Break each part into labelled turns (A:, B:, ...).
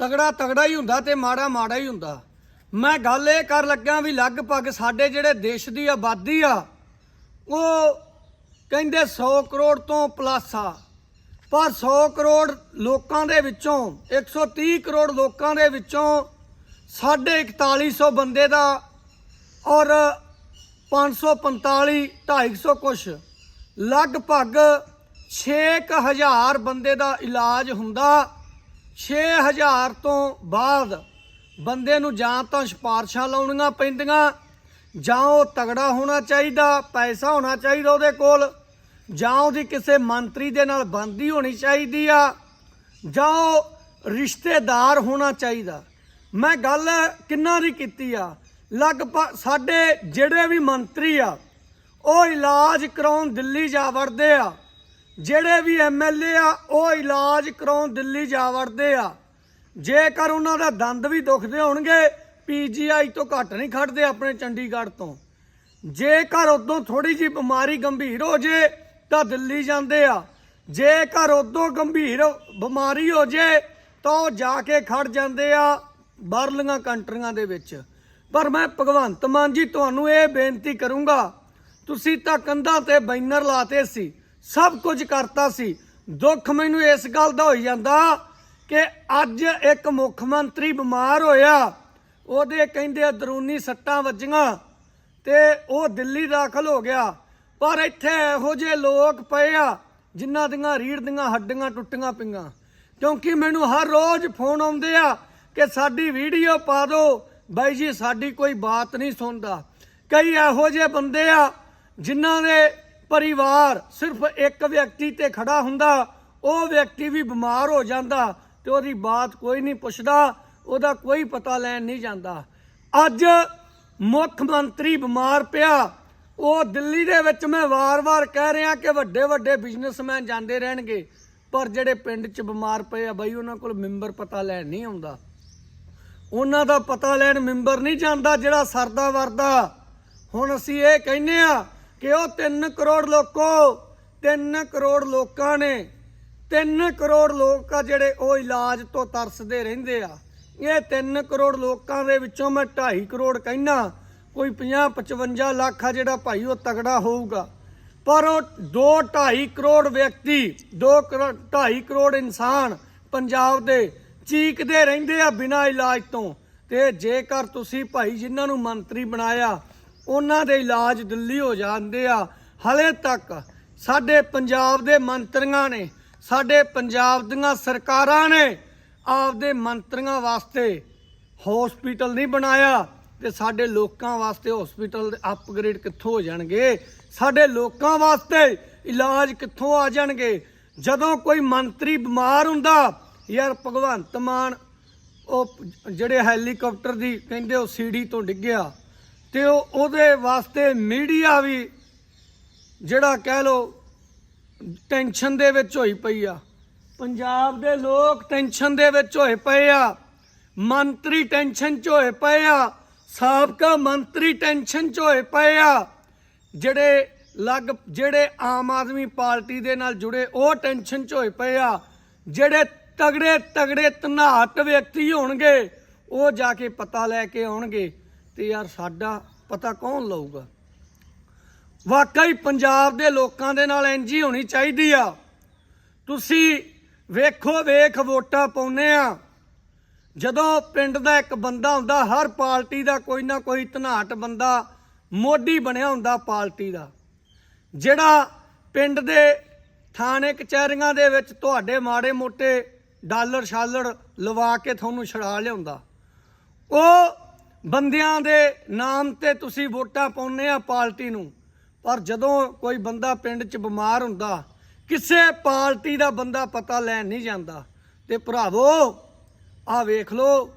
A: ਤਗੜਾ ਤਗੜਾ ਹੀ ਹੁੰਦਾ ਤੇ ਮਾੜਾ ਮਾੜਾ ਹੀ ਹੁੰਦਾ। ਮੈਂ ਗੱਲ ਇਹ ਕਰ ਲੱਗਾ ਵੀ ਲਗਭਗ ਸਾਡੇ ਜਿਹੜੇ ਦੇਸ਼ ਦੀ ਆਬਾਦੀ ਆ, ਉਹ ਕਹਿੰਦੇ 100 ਕਰੋੜ ਤੋਂ ਪਲੱਸ ਆ। ਪਰ 100 ਕਰੋੜ ਲੋਕਾਂ ਦੇ ਵਿੱਚੋਂ 130 ਕਰੋੜ ਲੋਕਾਂ ਦੇ ਵਿੱਚੋਂ ਸਾਢੇ 4100 ਬੰਦੇ ਦਾ ਔਰ 545 250 ਕੁਛ, ਲਗਭਗ 6000 ਬੰਦੇ ਦਾ ਇਲਾਜ ਹੁੰਦਾ। 6000 ਤੋਂ ਬਾਅਦ ਬੰਦੇ ਨੂੰ ਜਾਂ ਤਾਂ ਸਿਫਾਰਸ਼ਾਂ ਲਾਉਣੀਆਂ ਪੈਂਦੀਆਂ, ਜਾਂ ਉਹ ਤਗੜਾ ਹੋਣਾ ਚਾਹੀਦਾ, ਪੈਸਾ ਹੋਣਾ ਚਾਹੀਦਾ ਉਹਦੇ ਕੋਲ, ਜਾਂ ਉਹਦੀ ਕਿਸੇ ਮੰਤਰੀ ਦੇ ਨਾਲ ਬੰਦੀ ਹੋਣੀ ਚਾਹੀਦੀ ਆ, ਜਾਂ ਉਹ ਰਿਸ਼ਤੇਦਾਰ ਹੋਣਾ ਚਾਹੀਦਾ। ਮੈਂ ਗੱਲ ਕਿੰਨਾ ਦੀ ਕੀਤੀ ਆ? ਲਗਭਗ ਸਾਡੇ ਜਿਹੜੇ ਵੀ ਮੰਤਰੀ ਆ, ਉਹ ਇਲਾਜ ਕਰਾਉਣ ਦਿੱਲੀ ਜਾ ਵੜਦੇ ਆ। ਜਿਹੜੇ ਵੀ ਐਮਐਲਏ ਆ, ਉਹ ਇਲਾਜ ਕਰਾਉਣ ਦਿੱਲੀ ਜਾ ਵੜਦੇ ਆ। ਜੇਕਰ ਉਹਨਾਂ ਦਾ ਦੰਦ ਵੀ ਦੁਖਦੇ ਹੋਣਗੇ ਪੀਜੀਆਈ ਤੋਂ ਘੱਟ ਨਹੀਂ ਖੜਦੇ ਆਪਣੇ ਚੰਡੀਗੜ੍ਹ ਤੋਂ। ਜੇਕਰ ਉਦੋਂ ਥੋੜੀ ਜੀ ਬਿਮਾਰੀ ਗੰਭੀਰ ਹੋ ਜੇ, ਤਾਂ ਦਿੱਲੀ ਜਾਂਦੇ ਆ। ਜੇਕਰ ਉਦੋਂ ਗੰਭੀਰ ਬਿਮਾਰੀ ਹੋ ਜੇ, ਤਾਂ ਉਹ ਜਾ ਕੇ ਖੜ ਜਾਂਦੇ ਆ ਬਾਹਰਲੀਆਂ ਕੰਟਰੀਆਂ ਦੇ ਵਿੱਚ। ਪਰ ਮੈਂ ਭਗਵੰਤ ਮਾਨ ਜੀ, ਤੁਹਾਨੂੰ ਇਹ ਬੇਨਤੀ ਕਰੂੰਗਾ, ਤੁਸੀਂ ਤਾਂ ਕੰਧਾਂ ਤੇ ਬੈਨਰ ਲਾਤੇ ਸੀ। ਸਭ ਕੁਝ ਕਰਤਾ ਸੀ। ਦੁੱਖ ਮੈਨੂੰ ਇਸ ਗੱਲ ਦਾ ਹੋਈ ਜਾਂਦਾ ਕਿ ਅੱਜ ਇੱਕ ਮੁੱਖ ਮੰਤਰੀ ਬਿਮਾਰ ਹੋਇਆ। ਉਹਦੇ ਕਹਿੰਦੇ ਅੰਦਰੂਨੀ ਸੱਟਾਂ ਵੱਜੀਆਂ ਤੇ ਉਹ ਦਿੱਲੀ ਦਾਖਲ ਹੋ ਗਿਆ। ਪਰ ਇੱਥੇ ਇਹੋ ਜਿਹੇ ਲੋਕ ਪਏ ਆ ਜਿਨ੍ਹਾਂ ਦੀਆਂ ਰੀੜ ਦੀਆਂ ਹੱਡੀਆਂ ਟੁੱਟੀਆਂ ਪਈਆਂ। ਕਿਉਂਕਿ ਮੈਨੂੰ ਹਰ ਰੋਜ਼ ਫੋਨ ਆਉਂਦੇ ਆ ਕਿ ਸਾਡੀ ਵੀਡੀਓ ਪਾ ਦਿਓ। ਬਾਈ ਜੀ, ਸਾਡੀ ਕੋਈ ਬਾਤ ਨਹੀਂ ਸੁਣਦਾ। ਕਈ ਇਹੋ ਜਿਹੇ ਬੰਦੇ ਆ ਜਿਨ੍ਹਾਂ ਦੇ ਪਰਿਵਾਰ ਸਿਰਫ ਇੱਕ ਵਿਅਕਤੀ ਤੇ ਖੜਾ ਹੁੰਦਾ, ਉਹ ਵਿਅਕਤੀ ਵੀ ਬਿਮਾਰ ਹੋ ਜਾਂਦਾ ਤੇ ਉਹਦੀ ਬਾਤ ਕੋਈ ਨਹੀਂ ਪੁੱਛਦਾ, ਉਹਦਾ ਕੋਈ ਪਤਾ ਲੈਣ ਨਹੀਂ ਜਾਂਦਾ। ਅੱਜ ਮੁੱਖ ਮੰਤਰੀ ਬਿਮਾਰ ਪਿਆ, ਉਹ ਦਿੱਲੀ ਦੇ ਵਿੱਚ ਮੈਂ ਵਾਰ-ਵਾਰ ਕਹਿ ਰਿਹਾ ਕਿ ਵੱਡੇ ਵੱਡੇ ਬਿਜ਼ਨਸਮੈਨ ਜਾਂਦੇ ਰਹਿਣਗੇ, ਪਰ ਜਿਹੜੇ ਪਿੰਡ 'ਚ ਬਿਮਾਰ ਪਏ ਆ ਬਾਈ, ਉਹਨਾਂ ਕੋਲ ਮੈਂਬਰ ਪਤਾ ਲੈਣ ਨਹੀਂ ਆਉਂਦਾ। ਉਹਨਾਂ ਦਾ ਪਤਾ ਲੈਣ ਮੈਂਬਰ ਨਹੀਂ ਜਾਂਦਾ ਜਿਹੜਾ ਸਰਦਾ ਵਰਦਾ ਹੁਣ ਅਸੀਂ ਇਹ ਕਹਿੰਨੇ ਆ ਕਿ ਉਹ 3 ਕਰੋੜ ਲੋਕੋ? 3 ਕਰੋੜ ਲੋਕਾਂ ਨੇ। 3 ਕਰੋੜ ਲੋਕ ਆ ਜਿਹੜੇ ਉਹ ਇਲਾਜ ਤੋਂ ਤਰਸਦੇ ਰਹਿੰਦੇ ਆ। ਇਹ 3 ਕਰੋੜ ਲੋਕਾਂ ਦੇ ਵਿੱਚੋਂ ਮੈਂ 2.5 ਕਰੋੜ ਕਹਿਣਾ ਕੋਈ 50 55 ਲੱਖ ਆ ਜਿਹੜਾ ਭਾਈ ਉਹ ਤਗੜਾ ਹੋਊਗਾ। ਪਰ ਉਹ 2 2.5 ਕਰੋੜ ਵਿਅਕਤੀ 2 2.5 ਕਰੋੜ ਇਨਸਾਨ ਪੰਜਾਬ ਦੇ ਚੀਕਦੇ ਰਹਿੰਦੇ ਆ ਬਿਨਾਂ ਇਲਾਜ ਤੋਂ। ਤੇ ਜੇਕਰ ਤੁਸੀਂ ਭਾਈ ਜਿਨ੍ਹਾਂ ਨੂੰ ਮੰਤਰੀ ਬਣਾਇਆ ਉਹਨਾਂ ਦੇ ਇਲਾਜ ਦਿੱਲੀ ਹੋ ਜਾਂਦੇ ਆ। ਹਲੇ ਤੱਕ ਸਾਡੇ ਪੰਜਾਬ ਦੇ ਮੰਤਰੀਆਂ ਨੇ, ਸਾਡੇ ਪੰਜਾਬ ਦੀਆਂ ਸਰਕਾਰਾਂ ਨੇ ਆਪਦੇ ਮੰਤਰੀਆਂ ਵਾਸਤੇ ਹਸਪੀਟਲ ਨਹੀਂ ਬਣਾਇਆ ਤੇ ਸਾਡੇ ਲੋਕਾਂ ਵਾਸਤੇ ਹਸਪੀਟਲ ਅਪਗ੍ਰੇਡ ਕਿੱਥੋਂ ਹੋ ਜਾਣਗੇ? ਸਾਡੇ ਲੋਕਾਂ ਵਾਸਤੇ ਇਲਾਜ ਕਿੱਥੋਂ ਆ ਜਾਣਗੇ? ਜਦੋਂ ਕੋਈ ਮੰਤਰੀ ਬਿਮਾਰ ਹੁੰਦਾ, ਯਾਰ ਭਗਵੰਤ ਮਾਨ, ਉਹ ਜਿਹੜੇ ਹੈਲੀਕਾਪਟਰ ਦੀ ਕਹਿੰਦੇ ਉਹ ਸੀੜੀ ਤੋਂ ਡਿੱਗਿਆ। ਤੇ ਉਹ ਉਹਦੇ ਵਾਸਤੇ ਮੀਡੀਆ ਵੀ ਜਿਹੜਾ ਕਹਿ ਲੋ ਟੈਨਸ਼ਨ ਦੇ ਵਿੱਚ ਹੋਈ ਪਈ ਆ। ਪੰਜਾਬ ਦੇ ਲੋਕ ਟੈਨਸ਼ਨ ਦੇ ਵਿੱਚ ਹੋਏ ਪਏ ਆ। ਮੰਤਰੀ ਟੈਨਸ਼ਨ 'ਚ ਹੋਏ ਪਏ ਆ। ਸਾਬਕਾ ਮੰਤਰੀ ਟੈਨਸ਼ਨ 'ਚ ਹੋਏ ਪਏ ਆ। ਜਿਹੜੇ ਲੱਗ ਜਿਹੜੇ ਆਮ ਆਦਮੀ ਪਾਰਟੀ ਦੇ ਨਾਲ ਜੁੜੇ ਉਹ ਟੈਨਸ਼ਨ 'ਚ ਹੋਏ ਪਏ ਆ। ਜਿਹੜੇ ਤਗੜੇ ਤਗੜੇ ਧਨਾਟ ਵਿਅਕਤੀ ਹੋਣਗੇ, ਉਹ ਜਾ ਕੇ ਪਤਾ ਲੈ ਕੇ ਆਉਣਗੇ। ਤੇ ਯਾਰ ਸਾਡਾ ਪਤਾ ਕੌਣ ਲਊਗਾ? ਵਾਕਈ ਪੰਜਾਬ ਦੇ ਲੋਕਾਂ ਦੇ ਨਾਲ ਇੰਜ ਹੋਣੀ ਚਾਹੀਦੀ ਆ। ਤੁਸੀਂ ਵੇਖੋ, ਵੇਖ ਵੋਟਾਂ ਪਾਉਨੇ ਆ। ਜਦੋਂ ਪਿੰਡ ਦਾ ਇੱਕ ਬੰਦਾ ਹੁੰਦਾ, ਹਰ ਪਾਰਟੀ ਦਾ ਕੋਈ ਨਾ ਕੋਈ ਧਨਾਟ ਬੰਦਾ, ਮੋਢੀ ਬਣਿਆ ਹੁੰਦਾ ਪਾਰਟੀ ਦਾ। ਜਿਹੜਾ ਪਿੰਡ ਦੇ ਥਾਣੇ ਕਚਹਿਰੀਆਂ ਦੇ ਵਿੱਚ ਤੁਹਾਡੇ ਮਾੜੇ ਮੋਟੇ ਡਾਲਰ ਸ਼ਾਲਰ ਲਵਾ ਕੇ ਤੁਹਾਨੂੰ ਛੜਾ ਲਿਆਉਂਦਾ, ਉਹ ਬੰਦਿਆਂ ਦੇ ਨਾਮ ਤੇ ਤੁਸੀਂ ਵੋਟਾਂ ਪਾਉਂਦੇ ਆ ਪਾਰਟੀ ਨੂੰ, ਪਰ ਜਦੋਂ ਕੋਈ ਬੰਦਾ ਪਿੰਡ 'ਚ ਬਿਮਾਰ ਹੁੰਦਾ, ਕਿਸੇ ਪਾਰਟੀ ਦਾ ਬੰਦਾ ਪਤਾ ਲੈਣ ਨਹੀਂ ਜਾਂਦਾ। ਤੇ ਭਰਾਵੋ ਆਹ ਵੇਖ ਲਓ,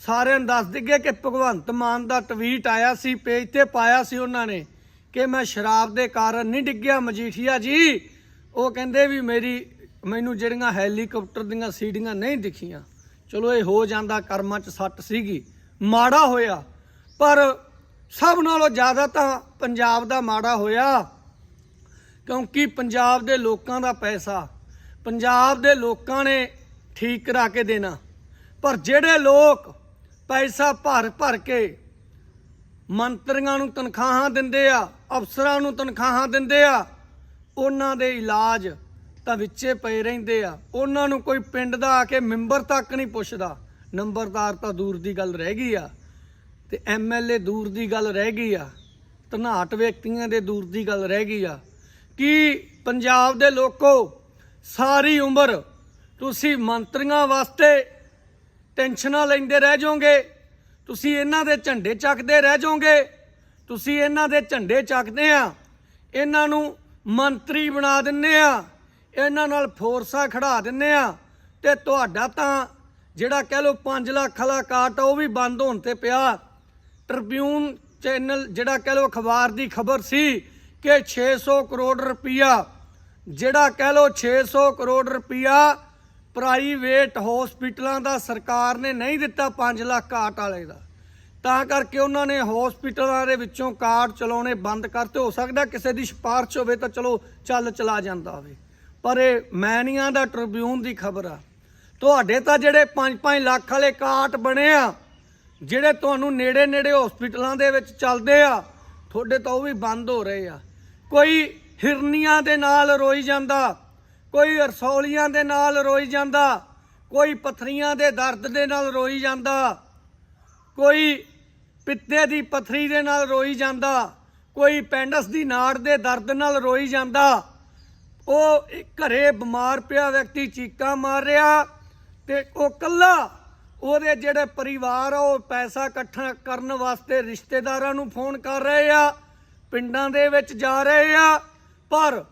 A: ਸਾਰਿਆਂ ਨੂੰ ਦੱਸ ਦਿਗੇ ਕਿ ਭਗਵੰਤ ਮਾਨ ਦਾ ਟਵੀਟ ਆਇਆ ਸੀ ਪੇਜ ਤੇ ਪਾਇਆ ਸੀ ਉਹਨਾਂ ਨੇ ਕਿ ਮੈਂ ਸ਼ਰਾਬ ਦੇ ਕਾਰਨ ਨਹੀਂ ਡਿੱਗਿਆ ਮਜੀਠੀਆ ਜੀ। ਉਹ ਕਹਿੰਦੇ ਵੀ ਮੇਰੀ, ਮੈਨੂੰ ਜਿਹੜੀਆਂ ਹੈਲੀਕਾਪਟਰ ਦੀਆਂ ਸੀੜੀਆਂ ਨਹੀਂ ਦਿਖੀਆਂ। ਚਲੋ ਇਹ ਹੋ ਜਾਂਦਾ ਕਰਮਾਂ 'ਚ ਸੱਟ ਸੀਗੀ। ਮਾੜਾ ਹੋਇਆ। ਪਰ ਸਭ ਨਾਲੋਂ ਜ਼ਿਆਦਾ ਤਾਂ ਪੰਜਾਬ ਦਾ ਮਾੜਾ ਹੋਇਆ। ਕਿਉਂਕਿ ਪੰਜਾਬ ਦੇ ਲੋਕਾਂ ਦਾ ਪੈਸਾ, ਪੰਜਾਬ ਦੇ ਲੋਕਾਂ ਨੇ ਠੀਕ ਕਰਾ ਕੇ ਦੇਣਾ। ਪਰ ਜਿਹੜੇ ਲੋਕ ਪੈਸਾ ਭਰ ਭਰ ਕੇ ਮੰਤਰੀਆਂ ਨੂੰ ਤਨਖਾਹਾਂ ਦਿੰਦੇ ਆ, ਅਫਸਰਾਂ ਨੂੰ ਤਨਖਾਹਾਂ ਦਿੰਦੇ ਆ, ਉਹਨਾਂ ਦੇ ਇਲਾਜ ਤਾਂ ਵਿੱਚੇ ਪਏ ਰਹਿੰਦੇ ਆ। ਉਹਨਾਂ ਨੂੰ ਕੋਈ ਪਿੰਡ ਦਾ ਆ ਕੇ ਮੈਂਬਰ ਤੱਕ ਨਹੀਂ ਪੁੱਛਦਾ। ਨੰਬਰਦਾਰ ਤਾਂ ਦੂਰ ਦੀ ਗੱਲ ਰਹਿ ਗਈ ਆ ਤੇ ਐਮਐਲਏ ਦੂਰ ਦੀ ਗੱਲ ਰਹਿ ਗਈ ਆ, ਧਨਾਟ ਵਿਅਕਤੀਆਂ ਦੇ ਦੂਰ ਦੀ ਗੱਲ ਰਹਿ ਗਈ ਆ। ਕਿ ਪੰਜਾਬ ਦੇ ਲੋਕੋ ਸਾਰੀ ਉਮਰ ਤੁਸੀਂ ਮੰਤਰੀਆਂ ਵਾਸਤੇ ਟੈਨਸ਼ਨਾਂ ਲੈਂਦੇ ਰਹਿ ਜਾਓਗੇ? ਤੁਸੀਂ ਇਹਨਾਂ ਦੇ ਝੰਡੇ ਚੱਕਦੇ ਰਹਿ ਜਾਓਗੇ? ਤੁਸੀਂ ਇਹਨਾਂ ਦੇ ਝੰਡੇ ਚੱਕਦੇ ਆ। ਇਹਨਾਂ ਨੂੰ ਮੰਤਰੀ ਬਣਾ ਦਿੰਨੇ ਆ। ਇਹਨਾਂ ਨਾਲ ਫੋਰਸਾਂ ਖੜਾ ਦਿੰਨੇ ਆ। ਤੇ ਤੁਹਾਡਾ ਤਾਂ ਜਿਹੜਾ ਕਹਿ ਲਓ 5 ਲੱਖ ਵਾਲਾ ਕਾਟ ਆ, ਉਹ ਵੀ ਬੰਦ ਹੋਣ ਤੇ ਪਿਆ। ਟ੍ਰਿਬਿਊਨ ਚੈਨਲ ਜਿਹੜਾ ਕਹਿ ਲਓ ਅਖਬਾਰ ਦੀ ਖਬਰ ਸੀ ਕਿ 600 ਕਰੋੜ ਰੁਪਈਆ, ਜਿਹੜਾ ਕਹਿ ਲਓ 600 ਕਰੋੜ ਰੁਪਈਆ ਪ੍ਰਾਈਵੇਟ ਹਸਪੀਟਲਾਂ ਦਾ ਸਰਕਾਰ ਨੇ ਨਹੀਂ ਦਿੱਤਾ 5 ਲੱਖ ਕਾਟ ਵਾਲੇ ਦਾ। ਤਾਂ ਕਰਕੇ ਉਹਨਾਂ ਨੇ ਹਸਪੀਟਲਾਂ ਦੇ ਵਿੱਚੋਂ ਕਾਰਡ ਚਲਾਉਣੇ ਬੰਦ ਕਰਤੇ। ਹੋ ਸਕਦਾ ਕਿਸੇ ਦੀ ਸਿਫਾਰਿਸ਼ ਹੋਵੇ ਤਾਂ ਚਲੋ ਚੱਲ ਚਲਾ ਜਾਂਦਾ ਹੋਵੇ। ਪਰ ਇਹ ਮੈਨੀਆਂ ਦਾ ਟ੍ਰਿਬਿਊਨ ਦੀ ਖਬਰ ਆ। ਤੁਹਾਡੇ ਤਾਂ ਜਿਹੜੇ 5-5 ਲੱਖ ਵਾਲੇ ਕਾਟ ਬਣੇ ਆ, ਜਿਹੜੇ ਤੁਹਾਨੂੰ ਨੇੜੇ ਨੇੜੇ ਹਸਪੀਟਲਾਂ ਦੇ ਵਿੱਚ ਚੱਲਦੇ ਆ, ਤੁਹਾਡੇ ਤਾਂ ਉਹ ਵੀ ਬੰਦ ਹੋ ਰਹੇ ਆ। ਕੋਈ ਹਿਰਨੀਆਂ ਦੇ ਨਾਲ ਰੋਈ ਜਾਂਦਾ, ਕੋਈ ਰਸੌਲੀਆਂ ਦੇ ਨਾਲ ਰੋਈ ਜਾਂਦਾ, ਕੋਈ ਪਥਰੀਆਂ ਦੇ ਦਰਦ ਦੇ ਨਾਲ ਰੋਈ ਜਾਂਦਾ, ਕੋਈ ਪਿੱਤੇ ਦੀ ਪਥਰੀ ਦੇ ਨਾਲ ਰੋਈ ਜਾਂਦਾ, ਕੋਈ ਪੈਂਡਸ ਦੀ ਨਾੜ ਦੇ ਦਰਦ ਨਾਲ ਰੋਈ ਜਾਂਦਾ। ਉਹ ਇੱਕ ਘਰੇ ਬਿਮਾਰ ਪਿਆ ਵਿਅਕਤੀ ਚੀਕਾਂ ਮਾਰ ਰਿਹਾ ਤੇ ਉਹ ਕੱਲਾ ਉਹਦੇ ਜਿਹੜੇ ਪਰਿਵਾਰ ਆ, ਉਹ ਪੈਸਾ ਇਕੱਠਾ ਕਰਨ ਵਾਸਤੇ ਰਿਸ਼ਤੇਦਾਰਾਂ ਨੂੰ ਫੋਨ ਕਰ ਰਹੇ ਆ, ਪਿੰਡਾਂ ਦੇ ਵਿੱਚ ਜਾ ਰਹੇ ਆ, ਪਰ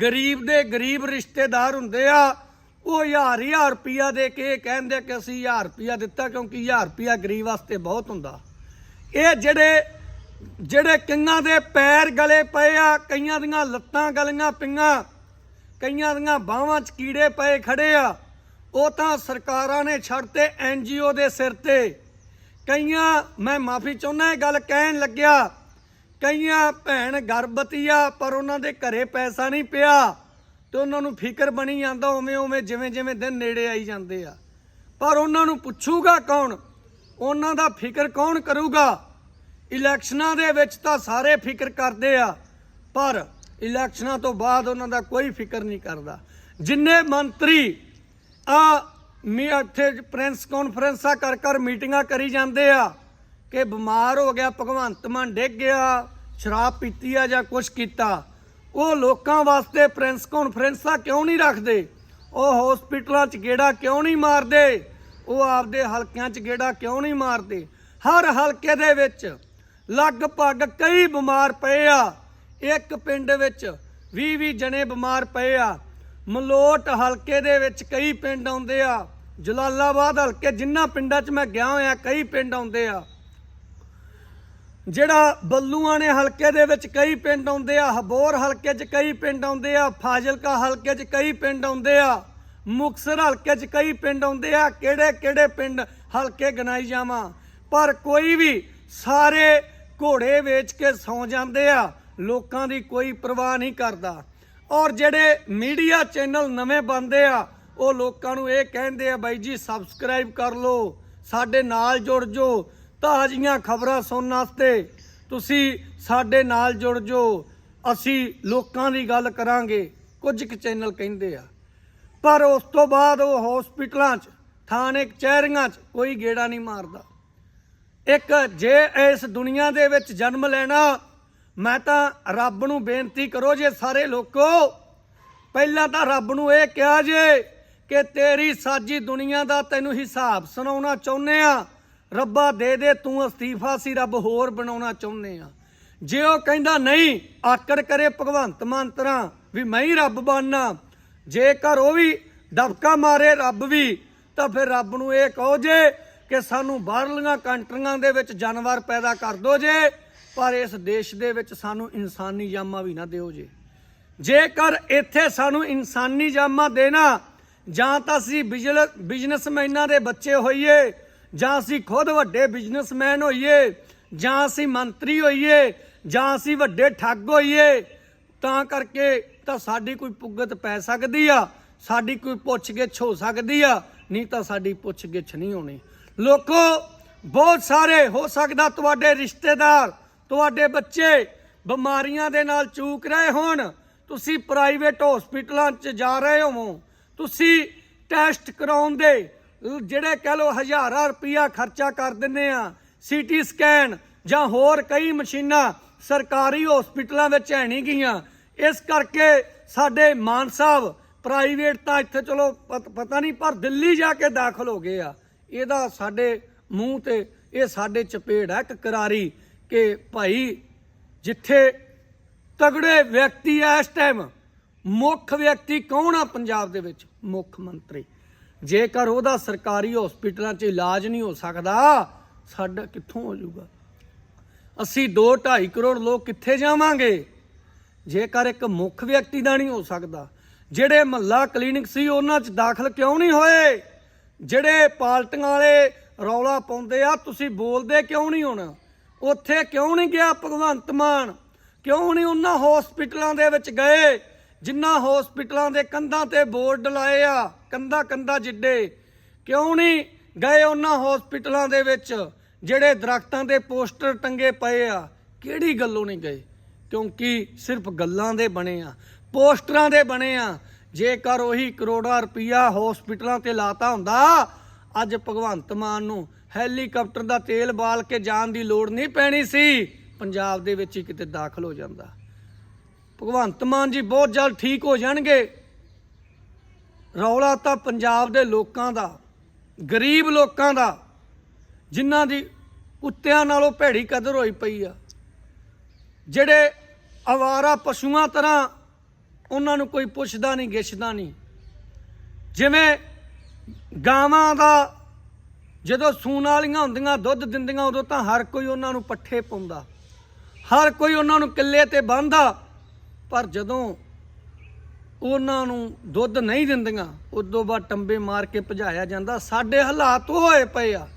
A: ਗਰੀਬ ਦੇ ਗਰੀਬ ਰਿਸ਼ਤੇਦਾਰ ਹੁੰਦੇ ਆ, ਉਹ ਹਜ਼ਾਰ ਹਜ਼ਾਰ ਰੁਪਿਆ ਦੇ ਕੇ ਕਹਿੰਦੇ ਕਿ ਅਸੀਂ ਹਜ਼ਾਰ ਰੁਪਿਆ ਦਿੱਤਾ ਕਿਉਂਕਿ ਹਜ਼ਾਰ ਰੁਪਿਆ ਗਰੀਬ ਵਾਸਤੇ ਬਹੁਤ ਹੁੰਦਾ। ਇਹ ਜਿਹੜੇ ਜਿਹੜੇ ਕਈਆਂ ਦੇ ਪੈਰ ਗਲੇ ਪਏ ਆ, ਕਈਆਂ ਦੀਆਂ ਲੱਤਾਂ ਗਲੀਆਂ ਪਈਆਂ ਕਈਆਂ ਦੀਆਂ ਬਾਹਾਂ 'ਚ ਕੀੜੇ ਪਏ ਖੜੇ ਆ ਉਹ ਤਾਂ ਸਰਕਾਰਾਂ ਨੇ ਛੱਡਤੇ ਐਨਜੀਓ ਦੇ ਸਿਰ ਤੇ। ਕਈਆਂ, ਮੈਂ ਮਾਫੀ ਚਾਹੁੰਦਾ, ਇਹ ਗੱਲ ਕਹਿਣ ਲੱਗਿਆ, ਕਈਆਂ ਭੈਣ ਗਰਭਵਤੀ ਆ, ਪਰ ਉਹਨਾਂ ਦੇ ਘਰੇ ਪੈਸਾ ਨਹੀਂ ਪਿਆ, ਤੇ ਉਹਨਾਂ ਨੂੰ ਫਿਕਰ ਬਣੀ ਜਾਂਦਾ, ਉਵੇਂ ਉਵੇਂ ਜਿਵੇਂ ਜਿਵੇਂ ਦਿਨ ਨੇੜੇ ਆਈ ਜਾਂਦੇ ਆ। ਪਰ ਉਹਨਾਂ ਨੂੰ ਪੁੱਛੂਗਾ ਕੌਣ? ਉਹਨਾਂ ਦਾ ਫਿਕਰ ਕੌਣ ਕਰੂਗਾ? ਇਲੈਕਸ਼ਨਾਂ ਦੇ ਵਿੱਚ ਤਾਂ ਸਾਰੇ ਫਿਕਰ ਕਰਦੇ ਆ, ਪਰ ਇਲੈਕਸ਼ਨਾਂ ਤੋਂ ਬਾਅਦ ਉਹਨਾਂ ਦਾ ਕੋਈ ਫਿਕਰ ਨਹੀਂ ਕਰਦਾ। ਜਿੰਨੇ ਮੰਤਰੀ ਆ ਮੀ ਇੱਥੇ ਪ੍ਰੈਸ ਕਾਨਫਰੰਸਾਂ ਕਰ ਕਰ ਮੀਟਿੰਗਾਂ ਕਰੀ ਜਾਂਦੇ ਆ ਕਿ ਬਿਮਾਰ ਹੋ ਗਿਆ, ਭਗਵੰਤ ਮਾਨ ਡਿੱਗ ਗਿਆ, ਸ਼ਰਾਬ ਪੀਤੀ ਆ ਜਾਂ ਕੁਛ ਕੀਤਾ। ਉਹ ਲੋਕਾਂ ਵਾਸਤੇ ਪ੍ਰੈਸ ਕਾਨਫਰੰਸਾਂ ਕਿਉਂ ਨਹੀਂ ਰੱਖਦੇ? ਉਹ ਹਸਪੀਟਲਾਂ 'ਚ ਗੇੜਾ ਕਿਉਂ ਨਹੀਂ ਮਾਰਦੇ? ਉਹ ਆਪਦੇ ਹਲਕਿਆਂ 'ਚ ਗੇੜਾ ਕਿਉਂ ਨਹੀਂ ਮਾਰਦੇ? ਹਰ ਹਲਕੇ ਦੇ ਵਿੱਚ ਲਗਭਗ ਕਈ ਬਿਮਾਰ ਪਏ ਆ। ਇੱਕ ਪਿੰਡ ਵਿੱਚ 20 20 ਜਣੇ ਬਿਮਾਰ ਪਏ ਆ। ਮਲੋਟ ਹਲਕੇ ਦੇ ਵਿੱਚ ਕਈ ਪਿੰਡ ਆਉਂਦੇ ਆ। ਜਲਾਲਾਬਾਦ ਹਲਕੇ ਜਿੰਨਾ ਪਿੰਡਾਂ 'ਚ ਮੈਂ ਗਿਆ ਹੋਇਆ, ਕਈ ਪਿੰਡ ਆਉਂਦੇ ਆ। ਜਿਹੜਾ ਬੱਲੂਆਣੇ ਹਲਕੇ ਦੇ ਵਿੱਚ ਕਈ ਪਿੰਡ ਆਉਂਦੇ ਆ, ਹਬੋਰ ਹਲਕੇ 'ਚ ਕਈ ਪਿੰਡ ਆਉਂਦੇ ਆ, ਫਾਜ਼ਿਲਕਾ ਹਲਕੇ 'ਚ ਕਈ ਪਿੰਡ ਆਉਂਦੇ ਆ ਮੁਕਸਰ ਹਲਕੇ 'ਚ ਕਈ ਪਿੰਡ ਆਉਂਦੇ ਆ ਕਿਹੜੇ ਕਿਹੜੇ ਪਿੰਡ ਹਲਕੇ ਗਨਾਈ ਜਾਵਾਂ। ਪਰ ਕੋਈ ਵੀ ਸਾਰੇ ਘੋੜੇ ਵੇਚ ਕੇ ਸੌ ਜਾਂਦੇ ਆ, ਲੋਕਾਂ ਦੀ ਕੋਈ ਪਰਵਾਹ ਨਹੀਂ ਕਰਦਾ। ਔਰ ਜਿਹੜੇ ਮੀਡੀਆ ਚੈਨਲ ਨਵੇਂ ਬਣਦੇ ਆ, ਉਹ ਲੋਕਾਂ ਨੂੰ ਇਹ ਕਹਿੰਦੇ ਆ, ਬਾਈ ਜੀ ਸਬਸਕ੍ਰਾਈਬ ਕਰ ਲਓ, ਸਾਡੇ ਨਾਲ ਜੁੜ ਜੋ ਤਾਜ਼ੀਆਂ ਖਬਰਾਂ ਸੁਣਨ ਵਾਸਤੇ ਤੁਸੀਂ ਸਾਡੇ ਨਾਲ ਜੁੜ ਜੋ ਅਸੀਂ ਲੋਕਾਂ ਦੀ ਗੱਲ ਕਰਾਂਗੇ, ਕੁਝ ਕੁ ਚੈਨਲ ਕਹਿੰਦੇ ਆ। ਪਰ ਉਸ ਤੋਂ ਬਾਅਦ ਉਹ ਹਸਪੀਟਲਾਂ 'ਚ ਥਾਣੇ ਕਚਹਿਰੀਆਂ 'ਚ ਕੋਈ ਗੇੜਾ ਨਹੀਂ ਮਾਰਦਾ। ਇੱਕ ਜੇ ਇਸ ਦੁਨੀਆ ਦੇ ਵਿੱਚ ਜਨਮ ਲੈਣਾ ਮੈਂ ਤਾਂ ਰੱਬ ਨੂੰ ਬੇਨਤੀ ਕਰੋ ਜੇ ਸਾਰੇ ਲੋਕੋ, ਪਹਿਲਾਂ ਤਾਂ ਰੱਬ ਨੂੰ ਇਹ ਕਿਹਾ ਜੇ ਕਿ ਤੇਰੀ ਸਾਜੀ ਦੁਨੀਆ ਦਾ ਤੈਨੂੰ ਹਿਸਾਬ ਸੁਣਾਉਣਾ ਚਾਹੁੰਦੇ ਆ। ਰੱਬਾ ਦੇ ਦੇ, ਤੂੰ ਅਸਤੀਫਾ ਸੀ, ਰੱਬ ਹੋਰ ਬਣਾਉਣਾ ਚਾਹੁੰਦੇ ਆ। ਜੇ ਉਹ ਕਹਿੰਦਾ ਨਹੀਂ, ਆਕੜ ਕਰੇ ਭਗਵੰਤ ਮੰਤਰਾ ਵੀ ਮੈਂ ਹੀ ਰੱਬ ਬਣਨਾ। ਜੇਕਰ ਉਹ ਵੀ ਦਬਕਾ ਮਾਰੇ ਰੱਬ ਵੀ, ਤਾਂ ਫਿਰ ਰੱਬ ਨੂੰ ਇਹ ਕਹੋ ਜੇ ਕਿ ਸਾਨੂੰ ਬਾਹਰਲੀਆਂ ਕੰਟਰੀਆਂ ਦੇ ਵਿੱਚ ਜਾਨਵਰ ਪੈਦਾ ਕਰ ਦੋ ਜੇ। ਪਰ ਇਸ ਦੇਸ਼ ਦੇ ਵਿੱਚ ਸਾਨੂੰ ਇਨਸਾਨੀ ਜਾਮਾ ਵੀ ਨਾ ਦਿਓ ਜੇ। ਜੇਕਰ ਇੱਥੇ ਸਾਨੂੰ ਇਨਸਾਨੀ ਜਾਮਾ ਦੇਣਾ, ਜਾਂ ਤਾਂ ਅਸੀਂ ਬਿਜਲ, ਬਿਜ਼ਨਸਮੈਨਾਂ ਦੇ ਬੱਚੇ ਹੋਈਏ, ਜਾਂ ਅਸੀਂ ਖੁਦ ਵੱਡੇ ਬਿਜ਼ਨਸਮੈਨ ਹੋਈਏ, ਜਾਂ ਅਸੀਂ ਮੰਤਰੀ ਹੋਈਏ, ਜਾਂ ਅਸੀਂ ਵੱਡੇ ਠੱਗ ਹੋਈਏ, ਤਾਂ ਕਰਕੇ ਤਾਂ ਸਾਡੀ ਕੋਈ ਪੁੱਗਤ ਪੈ ਸਕਦੀ ਆ, ਸਾਡੀ ਕੋਈ ਪੁੱਛ ਗਿੱਛ ਹੋ ਸਕਦੀ ਆ, ਨਹੀਂ ਤਾਂ ਸਾਡੀ ਪੁੱਛ ਗਿੱਛ ਨਹੀਂ ਹੋਣੀ। ਲੋਕੋ, ਬਹੁਤ ਸਾਰੇ ਹੋ ਸਕਦਾ ਤੁਹਾਡੇ ਰਿਸ਼ਤੇਦਾਰ ਤੁਹਾਡੇ ਬੱਚੇ ਬਿਮਾਰੀਆਂ ਦੇ ਨਾਲ ਚੂਕ ਰਹੇ ਹੋਣ, ਤੁਸੀਂ ਪ੍ਰਾਈਵੇਟ ਹਸਪੀਟਲਾਂ 'ਚ ਜਾ ਰਹੇ ਹੋਵੋ, ਤੁਸੀਂ ਟੈਸਟ ਕਰਾਉਣ ਦੇ ਜਿਹੜੇ ਕਹ ਲੋ ਹਜ਼ਾਰਾਂ ਰੁਪਇਆ ਖਰਚਾ ਕਰ ਦਿੰਨੇ ਆ, ਸੀਟੀ ਸਕੈਨ ਜਾਂ ਹੋਰ ਕਈ ਮਸ਼ੀਨਾਂ ਸਰਕਾਰੀ ਹਸਪੀਟਲਾਂ ਵਿੱਚ ਹੈ ਨਹੀਂ ਗਈਆਂ। ਇਸ ਕਰਕੇ ਸਾਡੇ ਮਾਨ ਸਾਹਿਬ ਪ੍ਰਾਈਵੇਟ ਤਾਂ ਇੱਥੇ ਚਲੋ ਪਤ- ਪਤਾ ਨਹੀਂ ਪਰ ਦਿੱਲੀ ਜਾ ਕੇ ਦਾਖਲ ਹੋ ਗਏ ਆ। ਇਹਦਾ ਸਾਡੇ ਮੂੰਹ ਤੇ, ਇਹ ਸਾਡੇ ਚਪੇੜ ਹੈ ਇੱਕ ਕਰਾਰੀ ਕਿ ਭਾਈ ਜਿੱਥੇ ਤਗੜੇ ਵਿਅਕਤੀ ਐ ਇਸ ਟਾਈਮ ਮੁੱਖ ਵਿਅਕਤੀ ਕੌਣ ਆ ਪੰਜਾਬ ਦੇ ਵਿੱਚ? ਮੁੱਖ ਮੰਤਰੀ। ਜੇਕਰ ਉਹਦਾ ਸਰਕਾਰੀ ਹਸਪੀਟਲਾਂ 'ਚ ਇਲਾਜ ਨਹੀਂ ਹੋ ਸਕਦਾ, ਸਾਡਾ ਕਿੱਥੋਂ ਹੋ ਜਾਊਗਾ? ਅਸੀਂ 2.5 ਕਰੋੜ ਲੋਕ ਕਿੱਥੇ ਜਾਵਾਂਗੇ? ਜੇਕਰ ਇੱਕ ਮੁੱਖ ਵਿਅਕਤੀ ਦਾ ਨਹੀਂ ਹੋ ਸਕਦਾ, ਜਿਹੜੇ ਮਹੱਲਾ ਕਲੀਨਿਕ ਸੀ ਉਹਨਾਂ 'ਚ ਦਾਖਲ ਕਿਉਂ ਨਹੀਂ ਹੋਏ? ਜਿਹੜੇ ਪਾਲਟੀਆਂ ਵਾਲੇ ਰੌਲਾ ਪਾਉਂਦੇ ਆ, ਤੁਸੀਂ ਬੋਲਦੇ ਕਿਉਂ ਨਹੀਂ ਹੋਣਾ? ਉੱਥੇ ਕਿਉਂ ਨਹੀਂ ਗਿਆ ਭਗਵੰਤ ਮਾਨ? ਕਿਉਂ ਨਹੀਂ ਉਹਨਾਂ ਹਸਪੀਟਲਾਂ ਦੇ ਵਿੱਚ ਗਏ, ਜਿਨ੍ਹਾਂ ਹਸਪੀਟਲਾਂ ਦੇ ਕੰਧਾਂ ਤੇ ਬੋਰਡ ਲਾਏ ਆ, ਕੰਧਾ ਕੰਧਾ ਜਿੱਡੇ? ਕਿਉਂ ਨਹੀਂ ਗਏ ਉਹਨਾਂ ਹਸਪੀਟਲਾਂ ਦੇ ਵਿੱਚ, ਜਿਹੜੇ ਦਰਖਤਾਂ ਦੇ ਪੋਸਟਰ ਟੰਗੇ ਪਏ ਆ? ਕਿਹੜੀ ਗੱਲੋਂ ਨਹੀਂ ਗਏ? ਕਿਉਂਕਿ ਸਿਰਫ ਗੱਲਾਂ ਦੇ ਬਣੇ ਆ, ਪੋਸਟਰਾਂ ਦੇ ਬਣੇ ਆ। ਜੇਕਰ ਉਹੀ ਕਰੋੜਾਂ ਰੁਪਈਆ ਹਸਪੀਟਲਾਂ ਤੇ ਲਾਤਾ ਹੁੰਦਾ, ਅੱਜ ਭਗਵੰਤ ਮਾਨ ਨੂੰ ਹੈਲੀਕਾਪਟਰ ਦਾ ਤੇਲ ਬਾਲ ਕੇ ਜਾਣ ਦੀ ਲੋੜ ਨਹੀਂ ਪੈਣੀ ਸੀ। ਪੰਜਾਬ ਦੇ ਵਿੱਚ ਹੀ ਕਿਤੇ ਦਾਖਲ ਹੋ ਜਾਂਦਾ। ਭਗਵੰਤ ਮਾਨ ਜੀ ਬਹੁਤ ਜਲਦ ਠੀਕ ਹੋ ਜਾਣਗੇ। ਰੌਲਾ ਤਾਂ ਪੰਜਾਬ ਦੇ ਲੋਕਾਂ ਦਾ, ਗਰੀਬ ਲੋਕਾਂ ਦਾ, ਜਿਨ੍ਹਾਂ ਦੀ ਕੁੱਤਿਆਂ ਨਾਲੋਂ ਭੈੜੀ ਕਦਰ ਹੋਈ ਪਈ ਆ। ਜਿਹੜੇ ਆਵਾਰਾ ਪਸ਼ੂਆਂ ਤਰ੍ਹਾਂ ਉਹਨਾਂ ਨੂੰ ਕੋਈ ਪੁੱਛਦਾ ਨਹੀਂ, ਗਿੱਛਦਾ ਨਹੀਂ। ਜਿਵੇਂ ਗਾਵਾਂ ਦਾ ਜਦੋਂ ਸੂਣ ਵਾਲੀਆਂ ਹੁੰਦੀਆਂ, ਦੁੱਧ ਦਿੰਦੀਆਂ, ਉਦੋਂ ਤਾਂ ਹਰ ਕੋਈ ਉਹਨਾਂ ਨੂੰ ਪੱਠੇ ਪਾਉਂਦਾ। ਹਰ ਕੋਈ ਉਹਨਾਂ ਨੂੰ ਕਿੱਲੇ ਤੇ ਬੰਨਦਾ ਪਰ ਜਦੋਂ ਉਹਨਾਂ ਨੂੰ ਦੁੱਧ ਨਹੀਂ ਦਿੰਦੀਆਂ, ਉਦੋਂ ਬਾਅਦ ਟੰਬੇ ਮਾਰ ਕੇ ਭਜਾਇਆ ਜਾਂਦਾ। ਸਾਡੇ ਹਾਲਾਤ ਹੋਏ ਪਏ ਆ।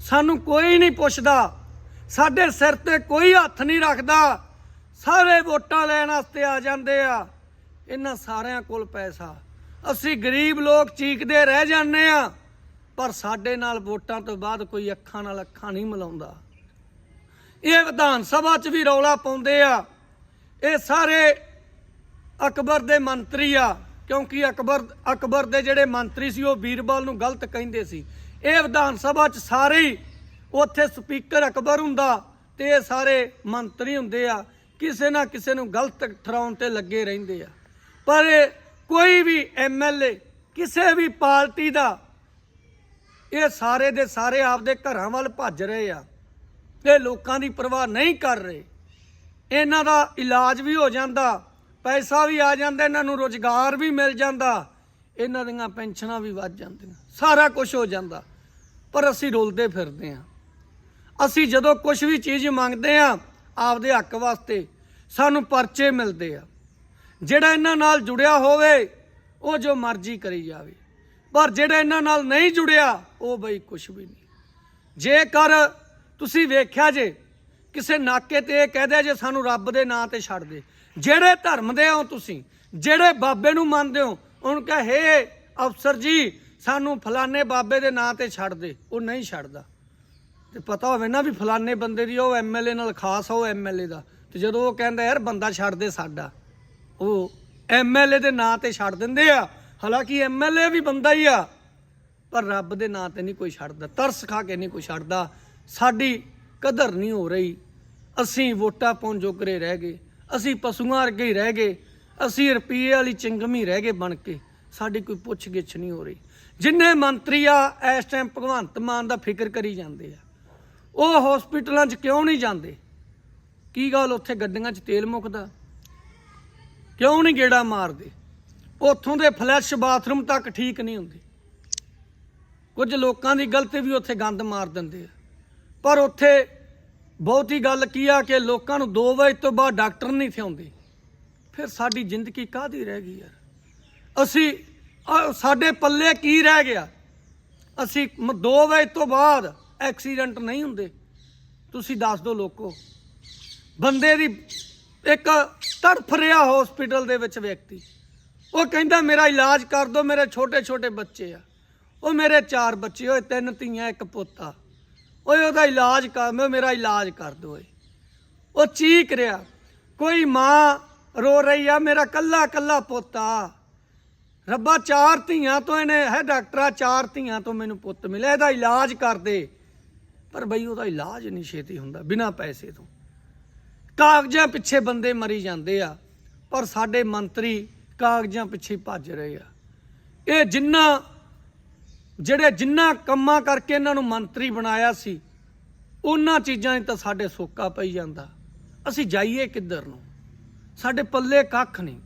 A: ਸਾਨੂੰ ਕੋਈ ਨਹੀਂ ਪੁੱਛਦਾ। ਸਾਡੇ ਸਿਰ ਤੇ ਕੋਈ ਹੱਥ ਨਹੀਂ ਰੱਖਦਾ। ਸਾਰੇ ਵੋਟਾਂ ਲੈਣ ਵਾਸਤੇ ਆ ਜਾਂਦੇ ਆ। ਇਹਨਾਂ ਸਾਰਿਆਂ ਕੋਲ ਪੈਸਾ। ਅਸੀਂ ਗਰੀਬ ਲੋਕ ਚੀਕਦੇ ਰਹਿ ਜਾਂਦੇ ਆ। ਪਰ ਸਾਡੇ ਨਾਲ ਵੋਟਾਂ ਤੋਂ ਬਾਅਦ ਕੋਈ ਅੱਖਾਂ ਨਾਲ ਅੱਖਾਂ ਨਹੀਂ ਮਿਲਾਉਂਦਾ। ਇਹ ਵਿਧਾਨ ਸਭਾ 'ਚ ਵੀ ਰੌਲਾ ਪਾਉਂਦੇ ਆ। ਇਹ ਸਾਰੇ ਅਕਬਰ ਦੇ ਮੰਤਰੀ ਆ, ਕਿਉਂਕਿ ਅਕਬਰ ਅਕਬਰ ਦੇ ਜਿਹੜੇ ਮੰਤਰੀ ਸੀ, ਉਹ ਵੀਰਬਲ ਨੂੰ ਗਲਤ ਕਹਿੰਦੇ ਸੀ। ਇਹ ਵਿਧਾਨ ਸਭਾ 'ਚ ਸਾਰੇ ਹੀ ਉੱਥੇ ਸਪੀਕਰ ਅਕਬਰ ਹੁੰਦਾ ਤੇ ਇਹ ਸਾਰੇ ਮੰਤਰੀ ਹੁੰਦੇ ਆ। ਕਿਸੇ ਨਾ ਕਿਸੇ ਨੂੰ ਗਲਤ ਠਰਾਉਣ ਤੇ ਲੱਗੇ ਰਹਿੰਦੇ ਆ। ਪਰ ਇਹ ਕੋਈ ਵੀ ਐਮਐਲਏ ਕਿਸੇ ਵੀ ਪਾਰਟੀ ਦਾ ਇਹ ਸਾਰੇ ਦੇ ਸਾਰੇ ਆਪਦੇ ਘਰਾਂ ਵੱਲ ਭੱਜ ਰਹੇ ਆ ਇਹ ਲੋਕਾਂ ਦੀ ਪਰਵਾਹ ਨਹੀਂ ਕਰ ਰਹੇ। ਇਹਨਾਂ ਦਾ ਇਲਾਜ ਵੀ ਹੋ ਜਾਂਦਾ, ਪੈਸਾ ਵੀ ਆ ਜਾਂਦਾ, ਇਹਨਾਂ ਨੂੰ ਰੋਜ਼ਗਾਰ ਵੀ ਮਿਲ ਜਾਂਦਾ, ਇਹਨਾਂ ਦੀਆਂ ਪੈਨਸ਼ਨਾਂ ਵੀ ਵੱਧ ਜਾਂਦੀਆਂ, ਸਾਰਾ ਕੁਝ ਹੋ ਜਾਂਦਾ। ਪਰ ਅਸੀਂ ਰੁਲਦੇ ਫਿਰਦੇ ਆ। ਅਸੀਂ ਜਦੋਂ ਕੁਝ ਵੀ ਚੀਜ਼ ਮੰਗਦੇ ਆ, ਆਪਦੇ ਹੱਕ ਵਾਸਤੇ ਸਾਨੂੰ ਪਰਚੇ ਮਿਲਦੇ ਆ। ਜਿਹੜਾ ਇਹਨਾਂ ਨਾਲ ਜੁੜਿਆ ਹੋਵੇ, ਉਹ ਜੋ ਮਰਜ਼ੀ ਕਰੀ ਜਾਵੇ। ਪਰ ਜਿਹੜਾ ਇਹਨਾਂ ਨਾਲ ਨਹੀਂ ਜੁੜਿਆ, ਉਹ ਬਈ ਕੁਝ ਵੀ ਨਹੀਂ। ਜੇਕਰ ਤੁਸੀਂ ਵੇਖਿਆ ਜੇ, ਕਿਸੇ ਨਾਕੇ ਤੇ ਇਹ ਕਹਦੇ ਜੇ ਸਾਨੂੰ ਰੱਬ ਦੇ ਨਾਂ ਤੇ ਛੱਡ ਦੇ। ਜਿਹੜੇ ਧਰਮ ਦੇ ਹੋ ਤੁਸੀਂ, ਜਿਹੜੇ ਬਾਬੇ ਨੂੰ ਮੰਨਦੇ ਹੋ, ਉਹਨੂੰ ਕਹੇ, ਹੇ ਅਫਸਰ ਜੀ, ਸਾਨੂੰ ਫਲਾਣੇ ਬਾਬੇ ਦੇ ਨਾਂ ਤੇ ਛੱਡ ਦੇ। ਉਹ ਨਹੀਂ ਛੱਡਦਾ। ਤੇ ਪਤਾ ਹੋਵੇ ਨਾ ਵੀ ਫਲਾਣੇ ਬੰਦੇ ਦੀ, ਉਹ ਐਮਐਲਏ ਨਾਲ ਖਾਸ ਆ, ਉਹ ਐਮਐਲਏ ਦਾ। ਤੇ ਜਦੋਂ ਉਹ ਕਹਿੰਦਾ, ਯਾਰ ਬੰਦਾ ਛੱਡ ਦੇ ਸਾਡਾ। ਉਹ ਐਮਐਲਏ ਦੇ ਨਾਂ ਤੇ ਛੱਡ ਦਿੰਦੇ ਆ। ਹਾਲਾਂਕਿ ਐਮਐਲਏ ਵੀ ਬੰਦਾ ਹੀ ਆ, ਪਰ ਰੱਬ ਦੇ ਨਾਂ ਤੇ ਨਹੀਂ ਕੋਈ ਛੱਡਦਾ, ਤਰਸ ਖਾ ਕੇ ਨਹੀਂ ਕੋਈ ਛੱਡਦਾ। ਸਾਡੀ ਕਦਰ ਨਹੀਂ ਹੋ ਰਹੀ। ਅਸੀਂ ਵੋਟਾਂ ਪਾਉਣ ਜੋਗਰੇ ਰਹਿ ਗਏ। ਅਸੀਂ ਪਸ਼ੂਆਂ ਵਰਗੇ ਹੀ ਰਹਿ ਗਏ। ਅਸੀਂ ਰੁਪਈਏ ਵਾਲੀ ਚਿੰਗਮੀ ਰਹਿ ਗਏ ਬਣ ਕੇ। ਸਾਡੀ ਕੋਈ ਪੁੱਛ ਗਿੱਛ ਨਹੀਂ ਹੋ ਰਹੀ। ਜਿੰਨੇ ਮੰਤਰੀ ਆ, ਇਸ ਟਾਈਮ ਭਗਵੰਤ ਮਾਨ ਦਾ ਫਿਕਰ ਕਰੀ ਜਾਂਦੇ ਆ। ਉਹ ਹਸਪੀਟਲਾਂ 'ਚ ਕਿਉਂ ਨਹੀਂ ਜਾਂਦੇ? ਕੀ ਗੱਲ ਉੱਥੇ ਗੱਡੀਆਂ 'ਚ ਤੇਲ ਮੁੱਕਦਾ? ਕਿਉਂ ਨਹੀਂ ਗੇੜਾ ਮਾਰਦੇ? ਉੱਥੋਂ ਦੇ ਫਲੈਸ਼ ਬਾਥਰੂਮ ਤੱਕ ਠੀਕ ਨਹੀਂ ਹੁੰਦੇ। ਕੁਝ ਲੋਕਾਂ ਦੀ ਗਲਤੀ ਵੀ ਉੱਥੇ ਗੰਦ ਮਾਰ ਦਿੰਦੇ ਆ। ਪਰ ਉੱਥੇ ਬਹੁਤੀ ਗੱਲ ਕੀ ਆ ਕਿ ਲੋਕਾਂ ਨੂੰ 2 ਵਜੇ ਤੋਂ ਬਾਅਦ ਡਾਕਟਰ ਨਹੀਂ ਥੇ ਆਉਂਦੇ। ਫਿਰ ਸਾਡੀ ਜ਼ਿੰਦਗੀ ਕਾਹਦੀ ਰਹਿ ਗਈ ਯਾਰ? ਅਸੀਂ ਸਾਡੇ ਪੱਲੇ ਕੀ ਰਹਿ ਗਿਆ? ਅਸੀਂ 2 ਵਜੇ ਤੋਂ ਬਾਅਦ ਐਕਸੀਡੈਂਟ ਨਹੀਂ ਹੁੰਦੇ। ਤੁਸੀਂ ਦੱਸ ਦਿਓ ਲੋਕੋ। ਬੰਦੇ ਦੀ ਇੱਕ ਤੜਫ ਰਿਹਾ ਹਸਪੀਟਲ ਦੇ ਵਿੱਚ ਵਿਅਕਤੀ। ਉਹ ਕਹਿੰਦਾ, ਮੇਰਾ ਇਲਾਜ ਕਰ ਦਿਓ ਮੇਰੇ ਛੋਟੇ ਛੋਟੇ ਬੱਚੇ ਆ। ਉਹ ਮੇਰੇ ਚਾਰ ਬੱਚੇ, ਓਏ ਤਿੰਨ ਧੀਆਂ, ਇੱਕ ਪੁੱਤਾ। ਓਏ, ਉਹਦਾ ਇਲਾਜ ਕਰ ਮੈਂ ਮੇਰਾ ਇਲਾਜ ਕਰ ਦੋ ਓਏ। ਉਹ ਚੀਕ ਰਿਹਾ, ਕੋਈ ਮਾਂ ਰੋ ਰਹੀ ਆ, ਮੇਰਾ ਕੱਲਾ ਕੱਲਾ ਪੋਤਾ। ਰੱਬਾ, ਚਾਰ ਧੀਆਂ ਤੋਂ ਇਹਨੇ, ਹੈ ਡਾਕਟਰਾ ਚਾਰ ਧੀਆਂ ਤੋਂ ਮੈਨੂੰ ਪੁੱਤ ਮਿਲਿਆ, ਇਹਦਾ ਇਲਾਜ ਕਰ ਦੇ। ਪਰ ਬਈ, ਉਹਦਾ ਇਲਾਜ ਨਹੀਂ ਛੇਤੀ ਹੁੰਦਾ, ਬਿਨਾਂ ਪੈਸੇ ਤੋਂ। ਕਾਗਜ਼ਾਂ ਪਿੱਛੇ ਬੰਦੇ ਮਰੀ ਜਾਂਦੇ ਆ, ਪਰ ਸਾਡੇ ਮੰਤਰੀ ਕਾਗਜ਼ਾਂ ਪਿੱਛੇ ਭੱਜ ਰਹੇ ਆ। ਇਹ ਜਿੰਨਾ, ਜਿਹੜੇ ਜਿੰਨਾ ਕੰਮਾਂ ਕਰਕੇ ਇਹਨਾਂ ਨੂੰ ਮੰਤਰੀ ਬਣਾਇਆ ਸੀ, ਉਹਨਾਂ ਚੀਜ਼ਾਂ 'ਚ ਤਾਂ ਸਾਡੇ ਸੋਕਾ ਪਈ ਜਾਂਦਾ। ਅਸੀਂ ਜਾਈਏ ਕਿੱਧਰ ਨੂੰ? ਸਾਡੇ ਪੱਲੇ ਕੱਖ ਨਹੀਂ।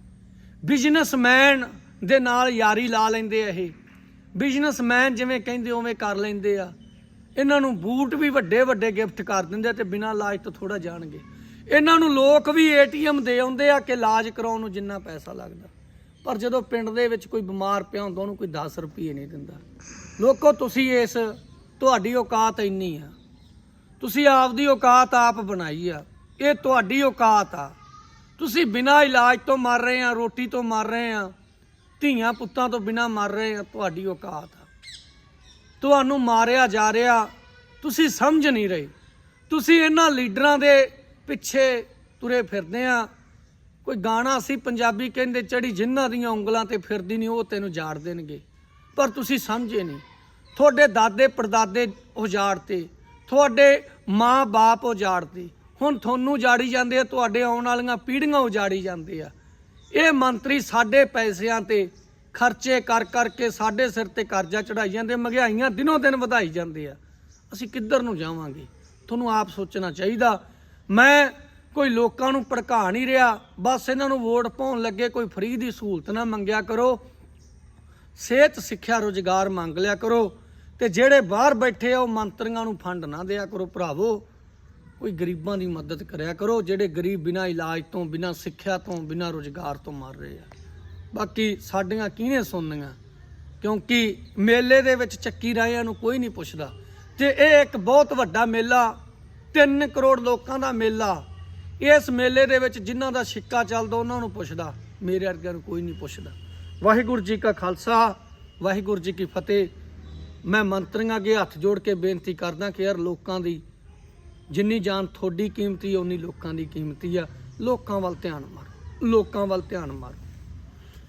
A: ਬਿਜ਼ਨਸਮੈਨ ਦੇ ਨਾਲ ਯਾਰੀ ਲਾ ਲੈਂਦੇ ਆ ਇਹ। ਬਿਜ਼ਨਸਮੈਨ ਜਿਵੇਂ ਕਹਿੰਦੇ ਉਵੇਂ ਕਰ ਲੈਂਦੇ ਆ। ਇਹਨਾਂ ਨੂੰ ਬੂਟ ਵੀ ਵੱਡੇ ਵੱਡੇ ਗਿਫਟ ਕਰ ਦਿੰਦੇ ਆ ਤੇ ਬਿਨਾਂ ਇਲਾਜ ਤੋਂ ਥੋੜਾ ਜਾਣਗੇ। ਇਹਨਾਂ ਨੂੰ ਲੋਕ ਵੀ ਏਟੀਐਮ ਦੇ ਆਉਂਦੇ ਆ ਕਿ ਇਲਾਜ ਕਰਾਉਣ ਨੂੰ ਜਿੰਨਾ ਪੈਸਾ ਲੱਗਦਾ। ਪਰ ਜਦੋਂ ਪਿੰਡ ਦੇ ਵਿੱਚ ਕੋਈ ਬਿਮਾਰ ਪਿਆ ਹੁੰਦਾ, ਉਹਨੂੰ ਕੋਈ 10 ਰੁਪਏ ਨਹੀਂ ਦਿੰਦਾ। ਲੋਕੋ, ਤੁਸੀਂ ਇਸ, ਤੁਹਾਡੀ ਔਕਾਤ ਇੰਨੀ ਆ। ਤੁਸੀਂ ਆਪਦੀ ਔਕਾਤ ਆਪ ਬਣਾਈ ਆ। ਇਹ ਤੁਹਾਡੀ ਔਕਾਤ ਆ। ਤੁਸੀਂ ਬਿਨਾਂ ਇਲਾਜ ਤੋਂ ਮਰ ਰਹੇ ਆ, ਰੋਟੀ ਤੋਂ ਮਰ ਰਹੇ ਆ, ਧੀਆਂ ਪੁੱਤਾਂ ਤੋਂ ਬਿਨਾਂ ਮਰ ਰਹੇ ਆ, ਤੁਹਾਡੀ ਔਕਾਤ ਆ। ਤੁਹਾਨੂੰ ਮਾਰਿਆ ਜਾ ਰਿਹਾ, ਤੁਸੀਂ ਸਮਝ ਨਹੀਂ ਰਹੇ। ਤੁਸੀਂ ਇਹਨਾਂ ਲੀਡਰਾਂ ਦੇ ਪਿੱਛੇ ਤੁਰੇ ਫਿਰਦੇ ਆ। ਕੋਈ ਗਾਣਾ ਸੀ ਪੰਜਾਬੀ ਕਹਿੰਦੇ ਚੜੀ ਜਿਨ੍ਹਾਂ ਦੀਆਂ ਉਂਗਲਾਂ ਤੇ ਫਿਰਦੀ ਨਹੀਂ, ਉਹ ਤੈਨੂੰ ਜਾੜ ਦੇਣਗੇ। ਪਰ ਤੁਸੀਂ ਸਮਝੇ ਨਹੀਂ। ਤੁਹਾਡੇ ਦਾਦੇ ਪੜਦਾਦੇ ਉਜਾੜਤੇ, ਤੁਹਾਡੇ ਮਾਂ-ਬਾਪ ਉਜਾੜ 'ਤੇ ਹੁਣ ਤੁਹਾਨੂੰ ਜਾੜੀ ਜਾਂਦੇ ਆ, ਤੁਹਾਡੇ ਆਉਣ ਵਾਲੀਆਂ ਪੀੜ੍ਹੀਆਂ ਉਜਾੜੀ ਜਾਂਦੇ ਆ। ਇਹ ਮੰਤਰੀ ਸਾਡੇ ਪੈਸਿਆਂ ਤੇ ਖਰਚੇ ਕਰ ਕਰਕੇ ਸਾਡੇ ਸਿਰ ਤੇ ਕਰਜ਼ਾ ਚੜਾਈ ਜਾਂਦੇ, ਮਹਿੰਗਾਈਆਂ ਦਿਨੋਂ ਦਿਨ ਵਧਾਈ ਜਾਂਦੇ ਆ। ਅਸੀਂ ਕਿੱਧਰ ਨੂੰ ਜਾਵਾਂਗੇ? ਤੁਹਾਨੂੰ ਆਪ ਸੋਚਣਾ ਚਾਹੀਦਾ। ਮੈਂ ਕੋਈ ਲੋਕਾਂ ਨੂੰ ਭੜਕਾ ਨਹੀਂ ਰਿਹਾ। ਬਸ ਇਹਨਾਂ ਨੂੰ ਵੋਟ ਪਾਉਣ ਲੱਗੇ ਕੋਈ ਫਰੀ ਦੀ ਸਹੂਲਤ ਨਾ ਮੰਗਿਆ ਕਰੋ। ਸਿਹਤ, ਸਿੱਖਿਆ, ਰੋਜ਼ਗਾਰ ਮੰਗ ਲਿਆ ਕਰੋ। ਤੇ ਜਿਹੜੇ ਬਾਹਰ ਬੈਠੇ ਆ, ਉਹ ਮੰਤਰੀਆਂ ਨੂੰ ਫੰਡ ਨਾ ਦਿਆ ਕਰੋ ਭਰਾਵੋ। ਕੋਈ ਗਰੀਬਾਂ ਦੀ ਮਦਦ ਕਰਿਆ ਕਰੋ, ਜਿਹੜੇ ਗਰੀਬ ਬਿਨਾਂ ਇਲਾਜ ਤੋਂ, ਬਿਨਾਂ ਸਿੱਖਿਆ ਤੋਂ, ਬਿਨਾਂ ਰੋਜ਼ਗਾਰ ਤੋਂ ਮਰ ਰਹੇ ਆ। ਬਾਕੀ ਸਾਡੀਆਂ ਕਿਹਨੇ ਸੁਣਨੀਆਂ? ਕਿਉਂਕਿ ਮੇਲੇ ਦੇ ਵਿੱਚ ਚੱਕੀ ਰਾਇਆਂ ਨੂੰ ਕੋਈ ਨਹੀਂ ਪੁੱਛਦਾ। ਤੇ ਇਹ ਇੱਕ ਬਹੁਤ ਵੱਡਾ ਮੇਲਾ 3 ਕਰੋੜ ਲੋਕਾਂ ਦਾ ਮੇਲਾ ਇਸ ਮੇਲੇ ਦੇ ਵਿੱਚ ਜਿਨ੍ਹਾਂ ਦਾ ਸਿੱਕਾ ਚੱਲਦਾ, ਉਹਨਾਂ ਨੂੰ ਪੁੱਛਦਾ, ਮੇਰੇ ਵਰਗਿਆਂ ਨੂੰ ਕੋਈ ਨਹੀਂ ਪੁੱਛਦਾ। ਵਾਹਿਗੁਰੂ ਜੀ ਕਾ ਖਾਲਸਾ, ਵਾਹਿਗੁਰੂ ਜੀ ਕੀ ਫਤਿਹ। ਮੈਂ ਮੰਤਰੀਆਂ ਅੱਗੇ ਹੱਥ ਜੋੜ ਕੇ ਬੇਨਤੀ ਕਰਦਾ ਕਿ ਯਾਰ ਲੋਕਾਂ ਦੀ ਜਿੰਨੀ ਜਾਨ ਤੁਹਾਡੀ ਕੀਮਤੀ ਓਨੀ ਲੋਕਾਂ ਦੀ ਕੀਮਤੀ ਆ। ਲੋਕਾਂ ਵੱਲ ਧਿਆਨ ਮਾਰੋ, ਲੋਕਾਂ ਵੱਲ ਧਿਆਨ ਮਾਰੋ।